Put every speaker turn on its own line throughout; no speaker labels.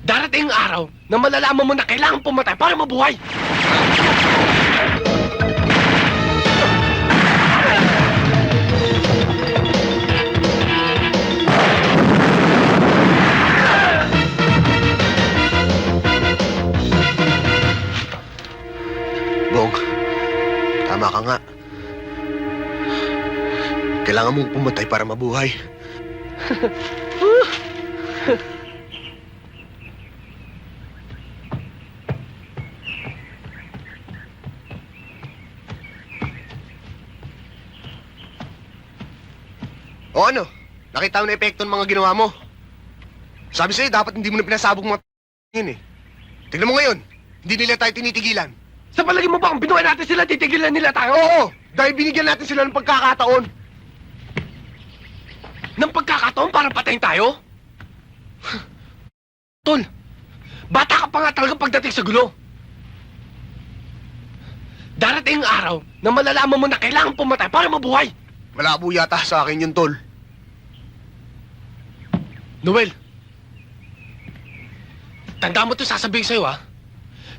Darating ang araw na malalaman mo na kailangan pumatay para mabuhay.
Bong, tama ka nga. Kailangan mong pumatay para mabuhay. o ano? Nakita mo na epekto ng mga ginawa mo. Sabi sa'yo, dapat hindi mo na pinasabog mga yun eh. Tignan mo ngayon, hindi nila tayo tinitigilan.
Sa palagay mo ba kung binuhay natin sila, titigilan nila tayo?
Oo, dahil binigyan natin sila ng pagkakataon.
Ng pagkakataon para patayin tayo? Tol, bata ka pa nga talaga pagdating sa gulo. Darating ang araw na malalaman mo na kailangan pumatay para mabuhay.
Malabo yata sa akin yun, Tol.
Noel, tanda mo to sasabihin sa'yo, ha?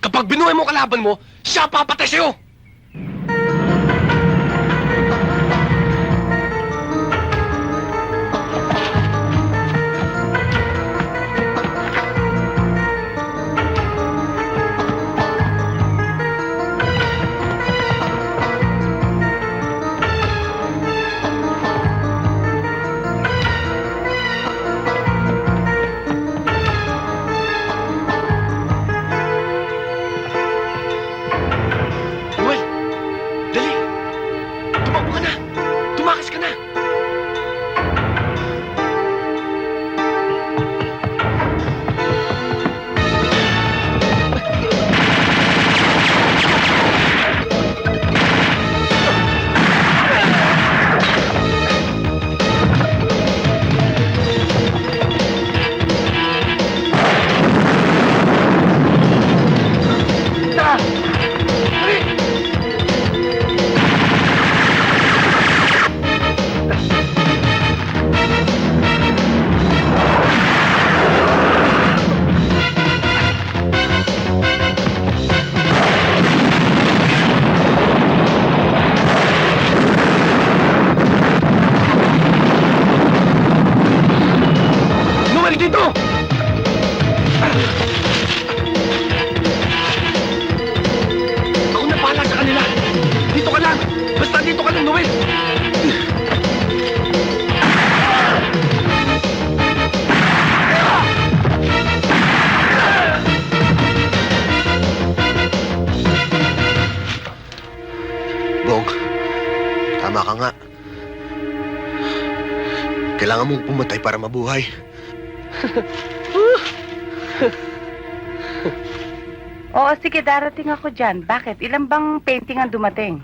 Kapag binuhay mo kalaban mo, siya papatay sa'yo!
Kailangan mong pumatay para mabuhay.
Oo, sige, darating ako dyan. Bakit? Ilan bang painting ang dumating?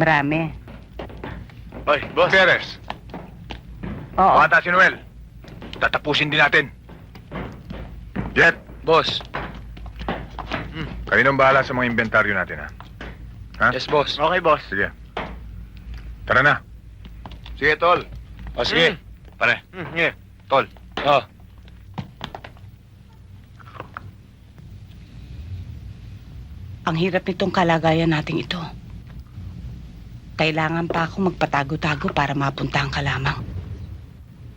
Marami.
Hoy, boss. Perez,
Oo.
bata si Noel. Tatapusin din natin. Jet, boss. Hmm. Kayo nang bahala sa mga inventaryo natin, ha? Ha?
Yes, boss.
Okay, boss. Sige. Tara na. Sige, tol. O, sige. Pare. Hmm, sige. Tol.
Oh.
Ang hirap nitong kalagayan nating ito. Kailangan pa ako magpatago-tago para mapuntahan ka lamang.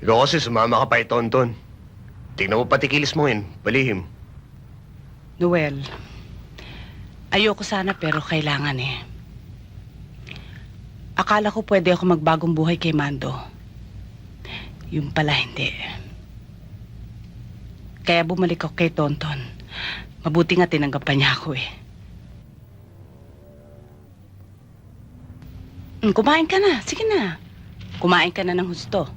Ikaw kasi sumama ka pa itonton. Tingnan mo pati kilis mo yun, balihim.
Noel, ayoko sana pero kailangan eh. Akala ko pwede ako magbagong buhay kay Mando. Yung pala hindi. Kaya bumalik ako kay Tonton. Mabuti nga tinanggap pa niya ako eh. Mm, Kumain ka na. Sige na. Kumain ka na ng husto.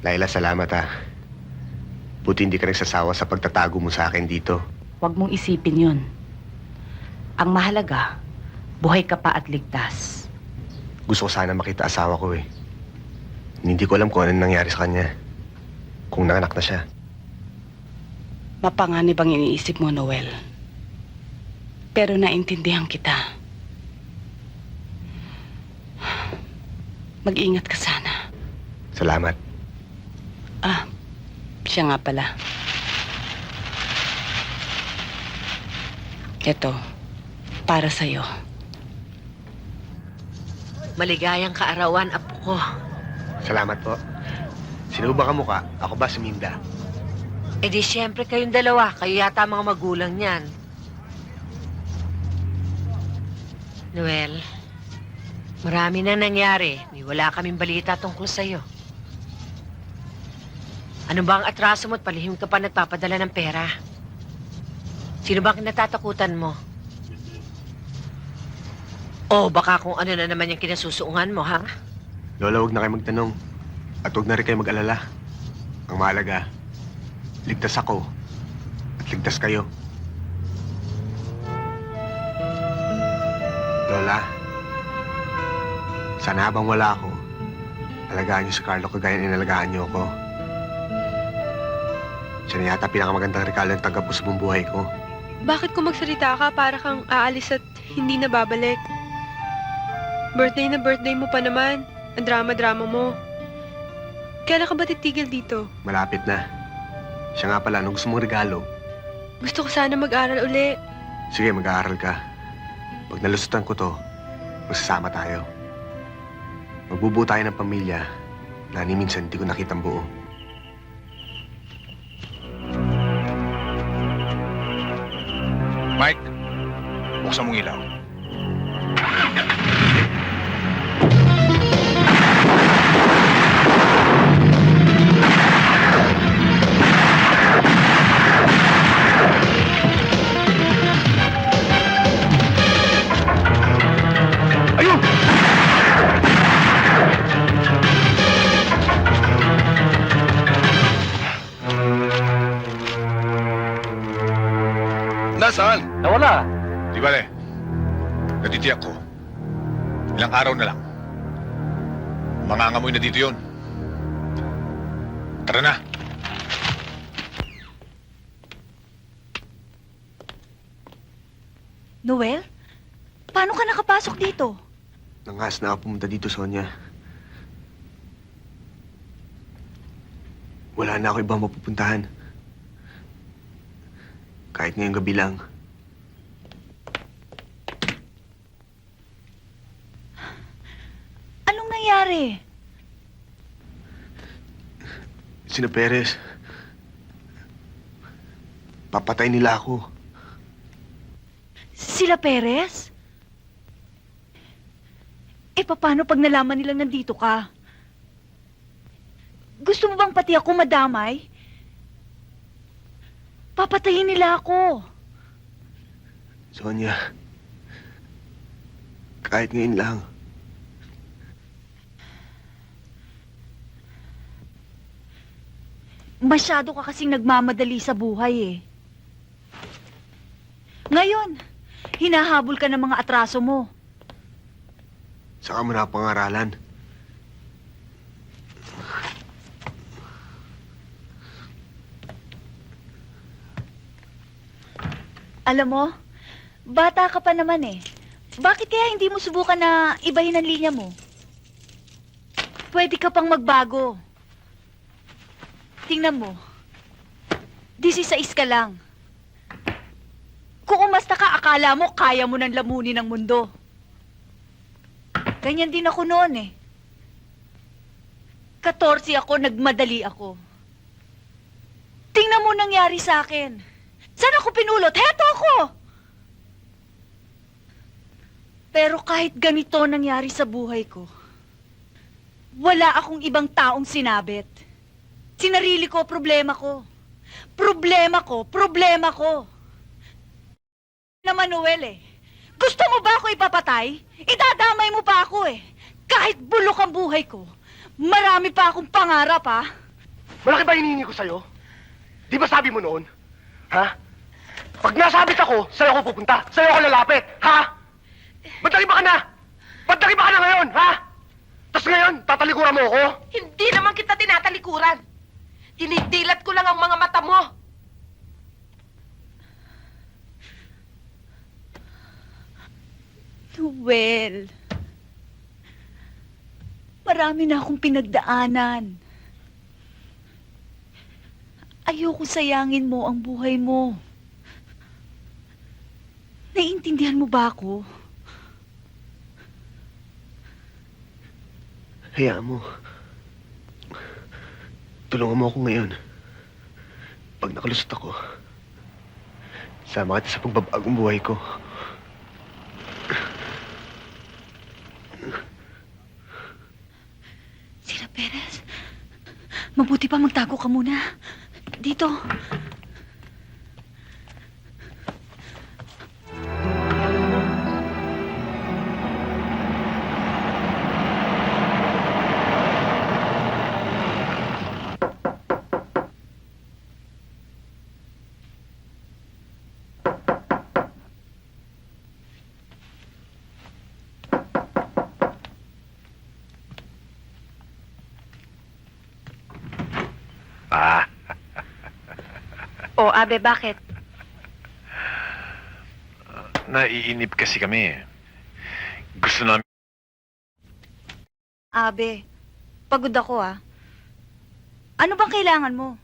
Laila, salamat ha. Buti hindi ka nagsasawa sa pagtatago mo sa akin dito.
Huwag mong isipin yun. Ang mahalaga, buhay ka pa at ligtas.
Gusto ko sana makita asawa ko eh. Hindi ko alam kung ano nangyari sa kanya. Kung nanganak na siya.
Mapanganib ang iniisip mo, Noel. Pero naintindihan kita. Mag-ingat ka sana.
Salamat.
Ah, siya nga pala. Ito, para sa'yo.
Maligayang kaarawan, apo ko.
Salamat po. Sino ba kamuka? Ako ba si Minda?
E di siyempre kayong dalawa. Kayo yata mga magulang niyan. Noel, marami na nangyari. May wala kaming balita tungkol sa'yo. Ano ba ang atraso mo at palihim ka pa nagpapadala ng pera? Sino ba ang kinatatakutan mo? O baka kung ano na naman yung kinasusuungan mo, ha?
Lola, huwag na kayo magtanong. At huwag na rin kayo mag-alala. Ang mahalaga, ligtas ako. At ligtas kayo. Lola, sana habang wala ako, alagaan niyo si Carlo kagaya ng inalagaan niyo ako. Siya na yata pinakamagandang regalo ng ko sa buong buhay ko.
Bakit kung magsalita ka para kang aalis at hindi na babalik? Birthday na birthday mo pa naman. Ang drama-drama mo. Kailan ka ba titigil dito?
Malapit na. Siya nga pala, anong gusto mong regalo?
Gusto ko sana mag-aral uli.
Sige, mag-aaral ka. Pag nalusutan ko to, magsasama tayo. Magbubuo tayo ng pamilya na ni minsan hindi ko nakitang buo.
Mike, buksan mong ilaw. Di bale, natitiyak ko. Ilang araw na lang. Mangangamoy na dito yon. Tara na.
Noel? Paano ka nakapasok dito?
Nangas na ako pumunta dito, Sonia. Wala na ako ibang mapupuntahan. Kahit ngayong gabi lang.
Anong nangyari?
Sina Perez. Papatay nila ako.
Sila Perez? Eh, paano pag nalaman nila nandito ka? Gusto mo bang pati ako madamay? Papatayin nila ako.
Sonia. Kahit ngayon lang.
Masyado ka kasing nagmamadali sa buhay eh. Ngayon, hinahabol ka ng mga atraso mo.
Saka mo na pangaralan.
Alam mo, bata ka pa naman eh. Bakit kaya hindi mo subukan na ibahin ang linya mo? Pwede ka pang magbago. Tingnan mo. 16 ka lang. Kung umasta ka, akala mo kaya mo nang lamunin ang mundo. Ganyan din ako noon eh. 14 ako, nagmadali ako. Tingnan mo nangyari sa akin. Saan ako pinulot? Heto ako! Pero kahit ganito nangyari sa buhay ko, wala akong ibang taong sinabit. Sinarili ko, problema ko. Problema ko, problema ko. Na Manuel eh. Gusto mo ba ako ipapatay? Idadamay mo pa ako eh. Kahit bulok ang buhay ko, marami pa akong pangarap ah.
Malaki ba hinihingi ko sa'yo? Di ba sabi mo noon? Ha? Pag nasabit ako, sa'yo ako pupunta. Sa'yo ako lalapit. Ha? Ba't ba ka na? Ba't ba ka na ngayon? Ha? Tapos ngayon, tatalikuran mo ako?
Hindi naman kita tinatalikuran. Dinidilat ko lang ang mga mata mo.
Noel. Marami na akong pinagdaanan. Ayoko sayangin mo ang buhay mo. Naiintindihan mo ba ako?
Hayaan mo. Tulungan mo ako ngayon. Pag nakalusot ako, sama kita sa pagbabagong buhay ko.
Sira Perez, mabuti pa magtago ka muna. Dito.
O, Abe, bakit?
naiinip kasi kami. Gusto namin...
Abe, pagod ako ah. Ano bang kailangan mo?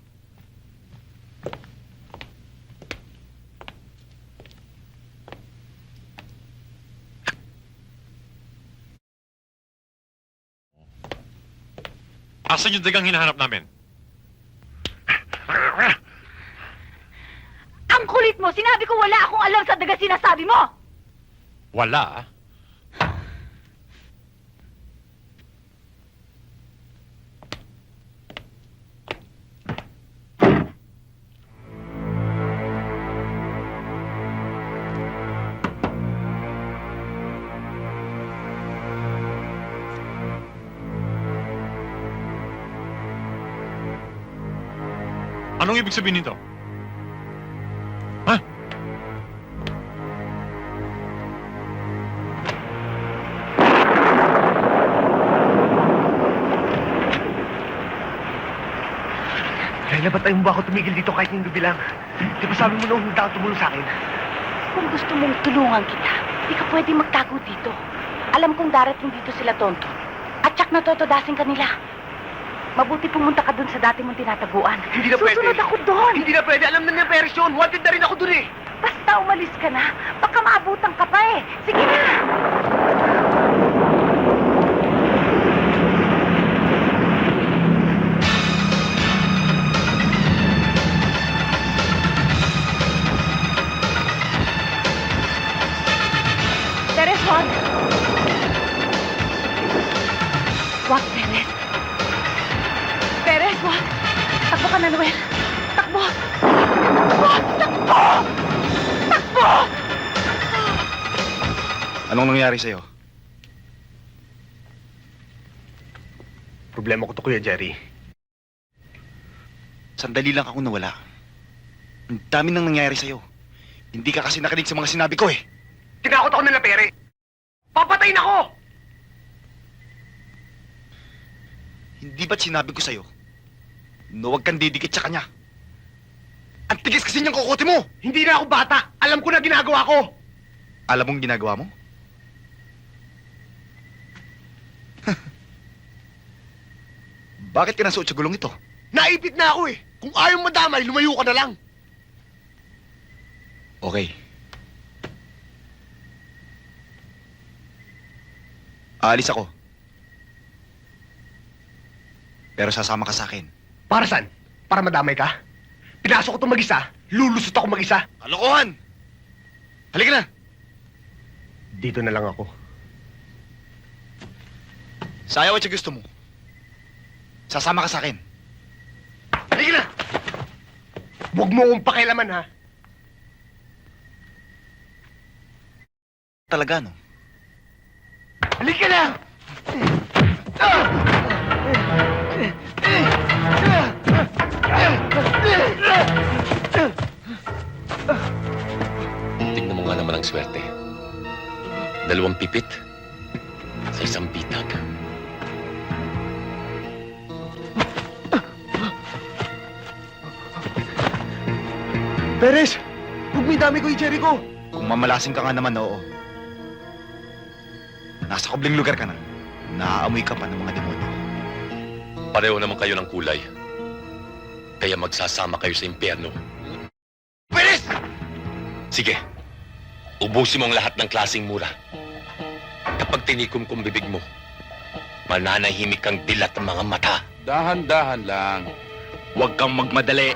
Asan yung dagang hinahanap namin?
Ang Sinabi ko wala akong alam sa daga sinasabi mo!
Wala. Anong ibig sabihin nito?
Kaya ba't ayaw mo ba ako tumigil dito kahit yung gabi lang? Di ba sabi mo noong hindi ako tumulong sa akin?
Kung gusto mong tulungan kita, di ka pwede magtago dito. Alam kong darating dito sila tonto. At tsak na totodasin ka nila. Mabuti pumunta ka dun sa dati mong tinataguan.
Hindi na pwede.
Susunod ako doon.
Hindi na pwede. Alam na niya Peres yun. Wanted na rin ako dun eh.
Basta umalis ka na. Baka maabutan ka pa eh. Sige na.
Anong nangyari sa'yo?
Problema ko to, Kuya Jerry.
Sandali lang ako nawala. Ang dami nang nangyari sa'yo. Hindi ka kasi nakinig sa mga sinabi ko eh.
Tinakot ako nila, Pere. Papatayin ako!
Hindi ba't sinabi ko sa'yo? Na huwag kang didikit sa kanya. Ang tigis kasi niyang kukote mo!
Hindi na ako bata. Alam ko na ginagawa ko.
Alam mong ginagawa mo? Bakit ka nasuot sa gulong ito?
Naipit na ako eh. Kung ayaw madamay, lumayo ka na lang.
Okay. Aalis ako. Pero sasama ka sa akin.
Para saan? Para madamay ka? Pinasok ko itong mag-isa, lulusot ako mag-isa.
Kalokohan! Halika na!
Dito na lang ako.
Sayaw at siya gusto mo. Sasama ka sa akin.
Halika na! Huwag mo akong pakialaman, ha?
Talaga, no?
Halika na!
Tingnan mo nga naman ang swerte. Dalawang pipit sa isang bitag.
Perez! Huwag mo dami ko, Jericho!
Kung mamalasing ka nga naman, oo. Nasa kubling lugar ka na. Naaamoy ka pa ng mga demonyo.
Pareho naman kayo ng kulay. Kaya magsasama kayo sa impyerno.
Perez!
Sige, Ubusin mo ang lahat ng klaseng mura. Kapag tinikom kong bibig mo, mananahimik kang dilat ng mga mata.
Dahan-dahan lang. Huwag kang magmadali.